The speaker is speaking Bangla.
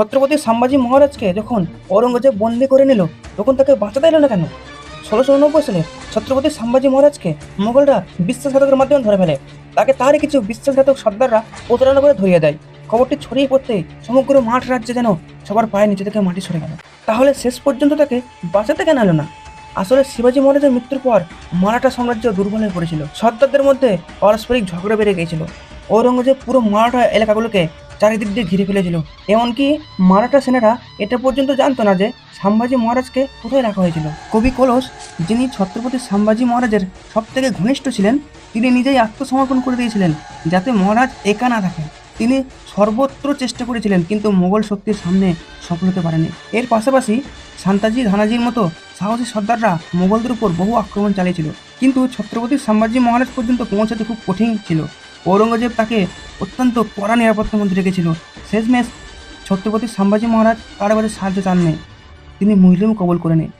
ছত্রপতি সাম্বাজি মহারাজকে যখন ঔরঙ্গজেব বন্দি করে নিল, তখন তাকে বাঁচাতে এলো না কেন? ষোলোশো উনব্বই সালে ছত্রপতি সাম্বাজি মহারাজকে মোগলরা বিশ্বাসঘাতকের মাধ্যমে ধরে ফেলে। তাকে তারই কিছু বিশ্বাসঘাতক সর্দাররা প্রতারণা করে ধরিয়ে দেয়। খবরটি ছড়িয়ে পড়তে সমগ্র মাঠ রাজ্যে যেন সবার পায়ে নিচে থেকে মাটি সরে গেল। তাহলে শেষ পর্যন্ত তাকে বাঁচাতে কেন এলো না? আসলে শিবাজী মহারাজের মৃত্যুর পর মারাঠা সাম্রাজ্য দুর্বল হয়ে পড়েছিল। সর্দারদের মধ্যে পারস্পরিক ঝগড়া বেড়ে গিয়েছিল। ঔরঙ্গজেব পুরো মারাঠা এলাকাগুলোকে চারিদিক দিয়ে ঘিরে ফেলেছিল। এমনকি মারাঠা সেনারা এটা পর্যন্ত জানতো না যে সাম্বাজি মহারাজকে কোথায় রাখা হয়েছিল। কবি কলস, যিনি ছত্রপতি সাম্বাজি মহারাজের সব থেকে ঘনিষ্ঠ ছিলেন, তিনি নিজেই আত্মসমর্পণ করে দিয়েছিলেন যাতে মহারাজ একা না থাকে তিনি সর্বত্র চেষ্টা করেছিলেন, কিন্তু মোগল শক্তির সামনে সফল হতে পারেনি। এর পাশাপাশি শান্তাজি ধানাজির মতো সাহসী সর্দাররা মোগলদের উপর বহু আক্রমণ চালিয়েছিল। কিন্তু ছত্রপতি সাম্রাজ্য মহারাজ পর্যন্ত পৌঁছাতে খুব কঠিন ছিল। ঔরঙ্গজেব তাকে অত্যন্ত কড়া নিরাপত্তার মধ্যে রেখেছিল শেষমেশ ছত্রপতি সাম্ভাজি মহারাজ কারও সাহায্য চাননি। তিনি মুসলিম কবল করে নেয়